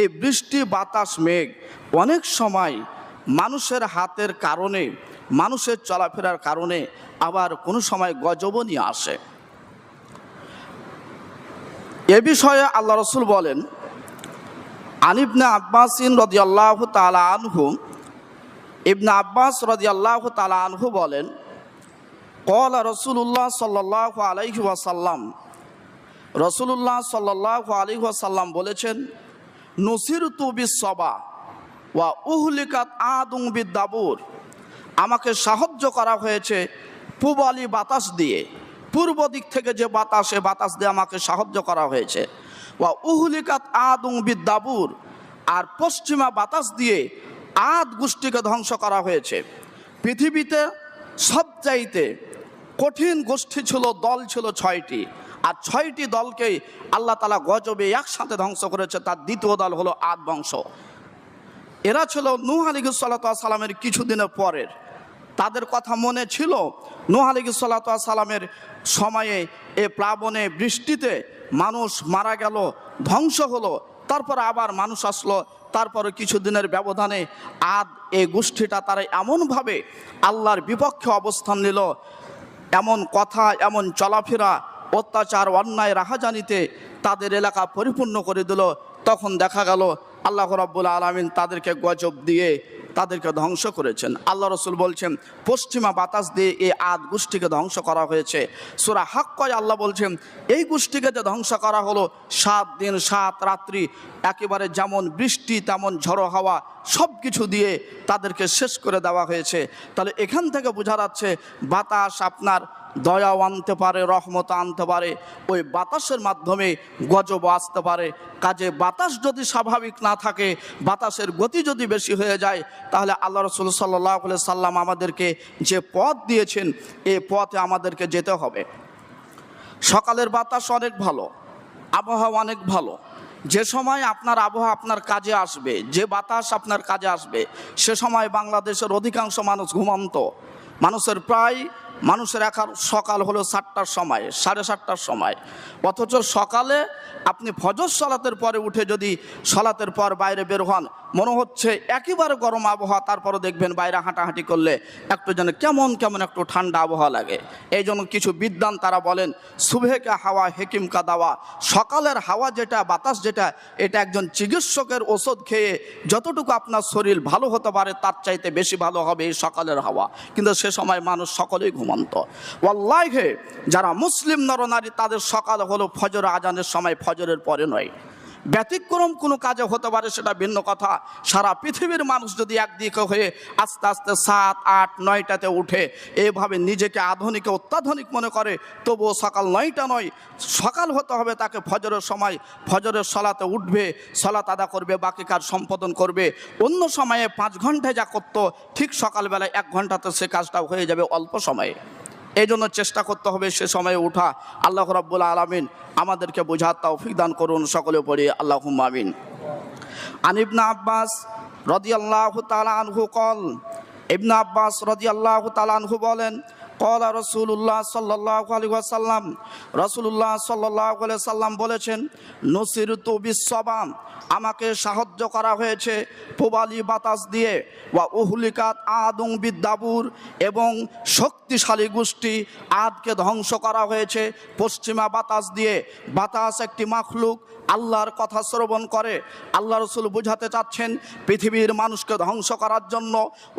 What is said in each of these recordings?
এই বৃষ্টি, বাতাস, মেঘ অনেক সময় মানুষের হাতের কারণে, মানুষের চলাফেরার কারণে আবার কোনো সময় গজবও নিয়ে আসে। এ বিষয়ে আল্লাহ রসুল বলেন আনিবনে আব্বাসিন রদি আল্লাহ তালা আনহু ইবনে আব্বাস রদি আল্লাহ তালা আনহু বলেন, কল রসুল্লাহ সাল্লাহ আলাইহি ওয়াসাল্লাম রসুল্লাহ সাল্লাহ আলী বলেছেন নসির তু বিসবা ওয়া উহলিকাত আদুং বিদ্যাবুর আমাকে সাহায্য করা হয়েছে পূবালি বাতাস দিয়ে। পূর্ব দিক থেকে যে বাতাস সে বাতাস দিয়ে আমাকে সাহায্য করা হয়েছে। ওয়া উহলিকাত আদুং বিদ্যাবুর আর পশ্চিমা বাতাস দিয়ে আদ গোষ্ঠীকে ধ্বংস করা হয়েছে। পৃথিবীতে সবচাইতে কঠিন গোষ্ঠী ছিল, দল ছিল ছয়টি। আর ছয়টি দলকেই আল্লাহ তালা গজবে একসাথে ধ্বংস করেছে, তার দ্বিতীয় দল হলো আদ বংশ। এরা ছিল নূহ আলী সালামের কিছুদিনের পরের। তাদের কথা মনে ছিল, নূহ আলী সালামের সময়ে এ প্লাবনে বৃষ্টিতে মানুষ মারা গেল, ধ্বংস হলো, তারপর আবার মানুষ আসলো, তারপরে কিছুদিনের ব্যবধানে আদ এ গোষ্ঠীটা তারা এমনভাবে আল্লাহর বিপক্ষে অবস্থান নিল, এমন কথা, এমন চলাফেরা অত্যাচার, অন্যায়, রাহাজানিতে তাদের এলাকা পরিপূর্ণ করে দিল। তখন দেখা গেল, আল্লাহ রব্বুল আলমিন তাদেরকে গজব দিয়ে তাদেরকে ধ্বংস করেছেন। আল্লাহ রসুল বলছেন, পশ্চিমা বাতাস দিয়ে এই আদ গোষ্ঠীকে ধ্বংস করা হয়েছে। সুরা হাক কয় আল্লাহ বলছেন, এই গোষ্ঠীকে যে ধ্বংস করা হলো, সাত দিন, সাত রাত্রি, একেবারে যেমন বৃষ্টি, তেমন ঝড়ো হাওয়া সব কিছু দিয়ে তাদেরকে শেষ করে দেওয়া হয়েছে। তাহলে এখান থেকে বোঝা যাচ্ছে, বাতাস আপনার দয়াও আনতে পারে, রহমত আনতে পারে, ওই বাতাসের মাধ্যমে গজব আসতে পারে। কাজে বাতাস যদি স্বাভাবিক না থাকে, বাতাসের গতি যদি বেশি হয়ে যায়, তাহলে আল্লাহ রসুল সাল্লাহ সাল্লাম আমাদেরকে যে পথ দিয়েছেন, এ পথে আমাদেরকে যেতে হবে। সকালের বাতাস অনেক ভালো, আবহাওয়া অনেক ভালো। যে সময় আপনার আবহাওয়া আপনার কাজে আসবে, যে বাতাস আপনার কাজে আসবে, সে সময় বাংলাদেশের অধিকাংশ মানুষ ঘুমন্ত। মানুষের প্রায় মানুষের একার সকাল হলো সাতটার সময়, সাড়ে সাতটার সময়। অথচ সকালে আপনি ফজর সলাতের পরে উঠে যদি সলাতের পর বাইরে বের হন, মনে হচ্ছে একেবারে গরম আবহাওয়া তারপরে দেখবেন বাইরে হাঁটাহাঁটি করলে একটু যেন কেমন কেমন একটু ঠান্ডা আবহাওয়া লাগে। এই জন্য কিছু বিদ্বান তারা বলেন সুভেকা হাওয়া, হেকিম কা দাওয়া। সকালের হাওয়া যেটা, বাতাস যেটা, এটা একজন চিকিৎসকের ওষুধ খেয়ে যতটুকু আপনার শরীর ভালো হতে পারে, তার চাইতে বেশি ভালো হবে এই সকালের হাওয়া। কিন্তু সে সময় মানুষ সকলেই ঘুমন্ত ওয়াল্লাহে যারা মুসলিম নরনারী তাদের সকাল হলো ফজর আজানের সময় ফজরের পরে নয়। ব্যতিক্রম কোনো কাজে হতে পারে সেটা ভিন্ন কথা। সারা পৃথিবীর মানুষ যদি একদিকে হয়ে আস্তে আস্তে সাত, আট, নয়টাতে উঠে এভাবে নিজেকে আধুনিক, অত্যাধুনিক মনে করে, তবুও সকাল নয়টা নয়, সকাল হতে হবে তাকে ফজরের সময়। ফজরের সলাতে উঠবে, সলাত আদা করবে, বাকি কাজ সম্পাদন করবে। অন্য সময়ে পাঁচ ঘন্টায় যা করতো, ঠিক সকালবেলায় এক ঘন্টাতে সে কাজটা হয়ে যাবে অল্প সময়ে। এই জন্য চেষ্টা করতে হবে সে সময়ে উঠা। আল্লাহ রাব্বুল আলমিন আমাদেরকে বোঝার তৌফিক দান করুন সকলে পড়ি আল্লাহ আমিন। আনিবনা আব্বাস রদি আল্লাহ তালা আনহু কল, ইবনা আব্বাস রদি আল্লাহ তালা আনহু বলেন, কলা রসুল্লাহ সাল্লাহ আলী সাল্লাম রসুল্লাহ সাল্লাহ সাল্লাম বলেছেন নসির তু বিশ্ববাম আমাকে সাহায্য করা হয়েছে পূবালি বাতাস দিয়ে। ওয়া উহলিকাত আদং বিদ্যাবুর এবং শক্তিশালী গোষ্ঠী আদকে ধ্বংস করা হয়েছে পশ্চিমা বাতাস দিয়ে। বাতাস একটি মাখলুক, আল্লাহর কথা শ্রবণ করে। আল্লাহ রসুল বুঝাতে চাচ্ছেন পৃথিবীর মানুষকে ধ্বংস করার জন্য,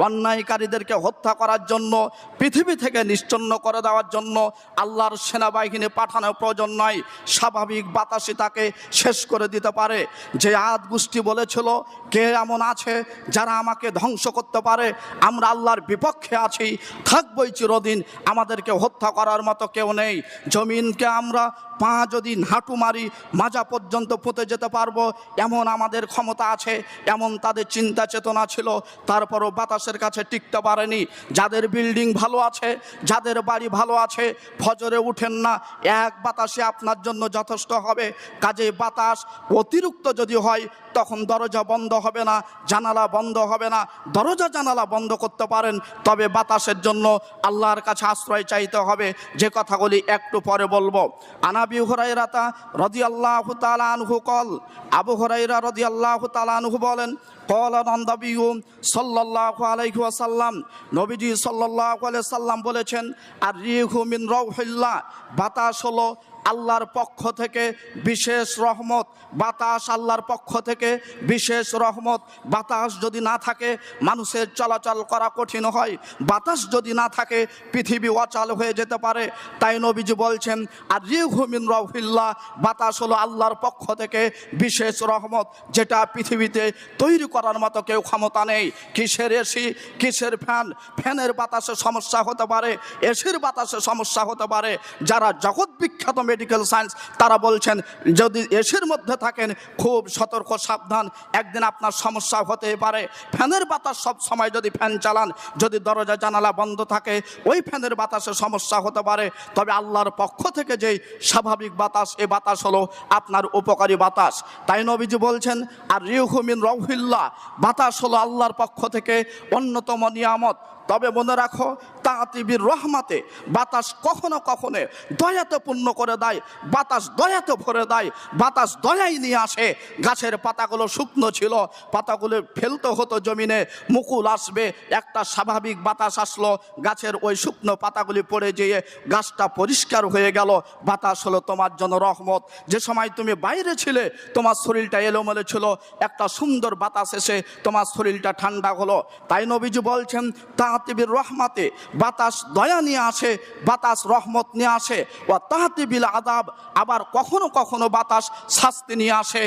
অন্যায়কারীদেরকে হত্যা করার জন্য, পৃথিবী থেকে নিশ্চন্ন করে দেওয়ার জন্য আল্লাহর সেনাবাহিনী পাঠানো প্রয়োজন নয়। স্বাভাবিক বাতাসে তাকে শেষ করে দিতে পারে। যে আদ গোষ্ঠী বলেছিল, কে এমন আছে যারা আমাকে ধ্বংস করতে পারে? আমরা আল্লাহর বিপক্ষে আছি, থাকবই চিরদিন। আমাদেরকে হত্যা করার মতো কেউ নেই। জমিনকে আমরা পা যদি হাঁটু মারি, মাজা পর্যন্ত পুঁতে যেতে পারব। এমন আমাদের ক্ষমতা আছে, এমন তাদের চিন্তা চেতনা ছিল। তারপরও বাতাসের কাছে টিকতে পারেনি। যাদের বিল্ডিং ভালো আছে, যাদের বাড়ি ভালো আছে, ফজরে উঠেন না, এক বাতাসে আপনার জন্য যথেষ্ট হবে। কাজে বাতাস অতিরিক্ত যদি হয়, তখন দরজা বন্ধ হবে না, জানালা বন্ধ হবে না। দরজা জানালা বন্ধ করতে পারেন, তবে বাতাসের জন্য আল্লাহর কাছে আশ্রয় চাইতে হবে। যে কথাগুলি একটু পরে বলব। আনাবি আবি হুরাইরাতা রাদিয়াল্লাহু তাআলা আনহু কল। আবু হুরাইরা রাদিয়াল্লাহু তাআলা আনহু বলেন, কল নন্দাবিউ সাল্লাল্লাহু আলাইহি ওয়াসাল্লাম। নবীজি সাল্লাল্লাহু আলাইহি সাল্লাম বলেছেন আর রিহু মিন রাউহিল্লাহ। বাতাস হলো আল্লাহর পক্ষ থেকে বিশেষ রহমত, বাতাস আল্লাহর পক্ষ থেকে বিশেষ রহমত। বাতাস যদি না থাকে, মানুষের চলাচল করা কঠিন হয়। বাতাস যদি না থাকে, পৃথিবী অচল হয়ে যেতে পারে। তাই নবীজি বলছেন আর রিহুমিন রহিল্লা বাতাস হলো আল্লাহর পক্ষ থেকে বিশেষ রহমত, যেটা পৃথিবীতে তৈরি করার মতো কেউ ক্ষমতা নেই। কিসের এসি? কিসের ফ্যান? ফ্যানের বাতাসে সমস্যা হতে পারে, এসির বাতাসে সমস্যা হতে পারে। যারা জগৎ বিখ্যাত মেডিকেল সায়েন্স তারা বলছেন, যদি এসির মধ্যে থাকেন, খুব সতর্ক, সাবধান। একদিন আপনার সমস্যা হতে পারে। ফ্যানের বাতাস সব সময় যদি ফ্যান চালান, যদি দরজা, জানালা বন্ধ থাকে, ওই ফ্যানের বাতাসে সমস্যা হতে পারে। তবে আল্লাহর পক্ষ থেকে যেই স্বাভাবিক বাতাস, এ বাতাস হলো আপনার উপকারী বাতাস। তাই নবীজি বলছেন, আর রিহুমিন রহিল্লা বাতাস হলো আল্লাহর পক্ষ থেকে অন্যতম নিয়ামত। তবে মনে রাখো তাঁতিবির রহমাতে বাতাস কখনো কখনো দয়াতে পূর্ণ করে দেয়, বাতাস দয়াতে ভরে দেয়, বাতাস দয়াই নিয়ে আসে। গাছের পাতাগুলো শুকনো ছিল, পাতাগুলো ফেলতে হতো জমিনে, মুকুল আসবে, একটা স্বাভাবিক বাতাস আসলো, গাছের ওই শুকনো পাতাগুলি পড়ে যেয়ে গাছটা পরিষ্কার হয়ে গেল। বাতাস হলো তোমার জন্য রহমত। যে সময় তুমি বাইরে ছিলে, তোমার শরীরটা এলোমেলো ছিল, একটা সুন্দর বাতাস এসে তোমার শরীরটা ঠান্ডা হলো। তাই নবীজি বলছেন তাহাতিবির রহমাতে বাতাস দয়া নিয়ে আসে, বাতাস রহমত নিয়ে আসে। ও তাহাতে বিল আদাব আবার কখনো কখনো বাতাস শাস্তি নিয়ে আসে।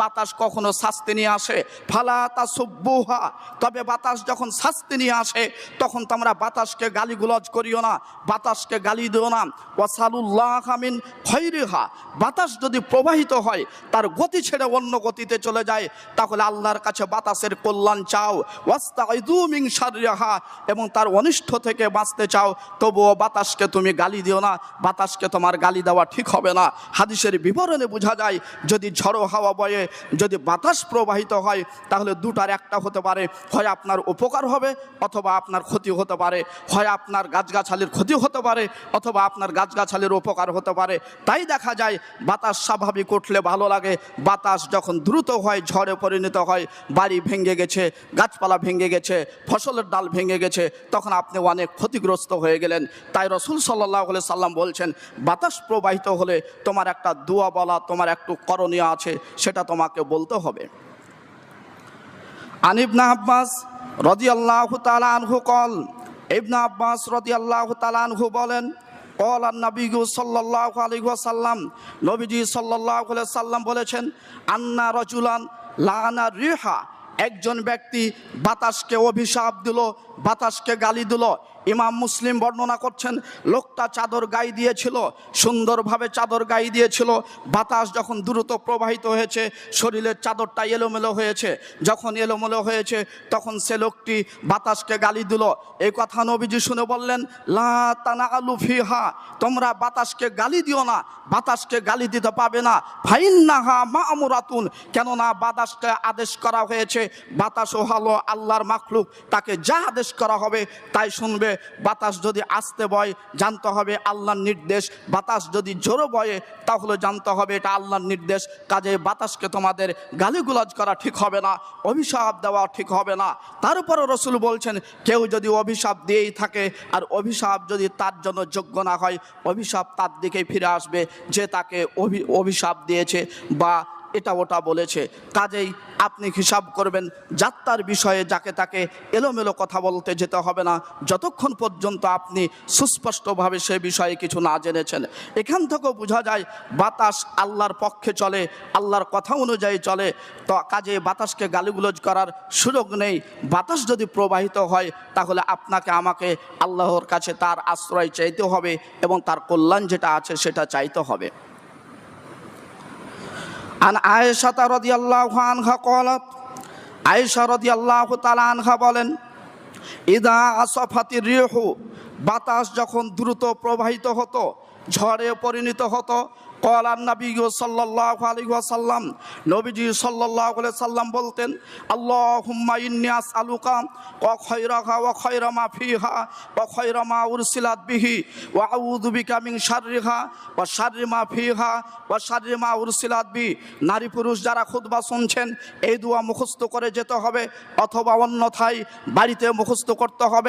বাতাস কখনো শাস্তি নিয়ে আসে। ফালা তা সুব্বুহা তবে বাতাস যখন শাস্তি নিয়ে আসে, তখন তোমরা বাতাসকে গালিগুলজ করিও না, বাতাসকে গালি দিও না। ও ওয়াসালুল্লাহ আমিন খৈরিহা, বাতাস যদি প্রবাহিত হয়, তার গতি ছেড়ে অন্য গতিতে চলে যায়, তাহলে আল্লাহর কাছে বাতাসের কল্যাণ চাও। ওয়াস্তাইদু মিন শাররিহা, এবং তার অনিষ্ট থেকে বাঁচতে চাও, তবুও বাতাসকে তুমি গালি দিও না, বাতাসকে তোমার গালি দেওয়া ঠিক হবে না। হাদিসের বিবরণে বোঝা যায়, যদি ঝড়ো হাওয়া বয়ে, যদি বাতাস প্রবাহিত হয়, তাহলে দুটার একটা হতে পারে। হয় আপনার উপকার হবে, অথবা আপনার ক্ষতি হতে পারে। হয় আপনার গাছগাছালির ক্ষতি হতে পারে, অথবা আপনার গাছগাছালির উপকার হতে পারে। তাই দেখা যায়, বাতাস স্বাভাবিক উঠলে ভালো লাগে। বাতাস যখন দ্রুত হয়, ঝড়ে পরিণত হয়, বাড়ি ভেঙে গেছে, গাছপালা ভেঙে গেছে, ফসলের ডাল ভেঙে গেছে, তখন আপনি অনেক ক্ষতিগ্রস্ত হয়ে গেলেন। তাই রসুল সাল্লাহ সাল্লাম বলছেন, বাতাস প্রবাহিত হলে তোমার একটা দোয়া বলা, তোমার একটু করণীয় আছে, সেটা তোমাকে বলতে হবে। আনিবনা আব্বাস রদি আল্লাহ আনহু কল, ইবনা আব্বাস রদি আল্লাহ আনহু বলেন, কল আর নবীগু সাল্লাহ আলী সাল্লাম নবীজি সাল্লাহ সাল্লাম বলেছেন, আন্না রজুলান লানা রিহা একজন ব্যক্তি বাতাসকে অভিশাপ দিল বাতাসকে গালি দিল ইমাম মুসলিম বর্ণনা করছেন, লোকটা চাদর গায়ে দিয়েছিল, সুন্দরভাবে চাদর গায়ে দিয়েছিল, বাতাস যখন দ্রুত প্রবাহিত হয়েছে, শরীরের চাদরটা এলোমেলো হয়েছে। যখন এলোমেলো হয়েছে, তখন সে লোকটি বাতাসকে গালি দিল। এই কথা নবীজি শুনে বললেন, লা তানা আলু ফিহা, তোমরা বাতাসকে গালি দিও না, বাতাসকে গালি দিতে পাবে না। ফাইন নাহা মা আমুরাতুন কেননা বাতাসকে আদেশ করা হয়েছে, বাতাসও হলো আল্লাহর মাখলুক, তাকে যা আদেশ করা হবে, তাই শুনবে বাতাস যদি আসতে বয়, জানতে হবে আল্লাহর নির্দেশ। বাতাস যদি জোরো বয়ে, তাহলে জানতে হবে এটা আল্লাহর নির্দেশ। কাজে বাতাসকে তোমাদের গালিগুলাজ করা ঠিক হবে না, অভিশাপ দেওয়া ঠিক হবে না। তারপরে রসুল বলছেন, কেউ যদি অভিশাপ দিয়েই থাকে, আর অভিশাপ যদি তার জন্য যোগ্য না হয়, অভিশাপ তার দিকে ফিরে আসবে। যে তাকে অভি, অভিশাপ দিয়েছে বা এটা ওটা বলেছে। কাজেই আপনি হিসাব করবেন, যাত্রার বিষয়ে যাকে তাকে এলোমেলো কথা বলতে যেতে হবে না। যতক্ষণ পর্যন্ত আপনি সুস্পষ্টভাবে সে বিষয়ে কিছু না জেনেছেন। এখান থেকেও বোঝা যায়, বাতাস আল্লাহর পক্ষে চলে, আল্লাহর কথা অনুযায়ী চলে। তো কাজে বাতাসকে গালিগুলোজ করার সুযোগ নেই। বাতাস যদি প্রবাহিত হয়, তাহলে আপনাকে, আমাকে আল্লাহর কাছে তার আশ্রয় চাইতে হবে এবং তার কল্যাণ যেটা আছে সেটা চাইতে হবে। আন আয়েশা রদিয়াল্লাহ আনহা কলত আয়েশা রদিয়াল্লাহ তালা আনহা বলেন, ইদা আসফাতি রেহু বাতাস যখন দ্রুত প্রবাহিত হতো, ঝড়ে পরিণত হতো কল নবী সাল্লাহ আলী ওয়াসাল্লাম নবীজি সাল্লাহ সাল্লাম বলতেন আল্লাহ হুম্মা ইন্নিয়াস আলুকা ও খৈরাহা ও খৈরমা ফিহা ও খৈরমা উরসিলাত বিহি ও আউদুবিকা মিং শারিহা ও শারিমা ফিহা ও শারিমা উরসিলাত বি নারী পুরুষ যারা খুতবা শুনছেন, এই দোয়া মুখস্থ করে যেতে হবে, অথবা অন্যথায় বাড়িতে মুখস্থ করতে হবে।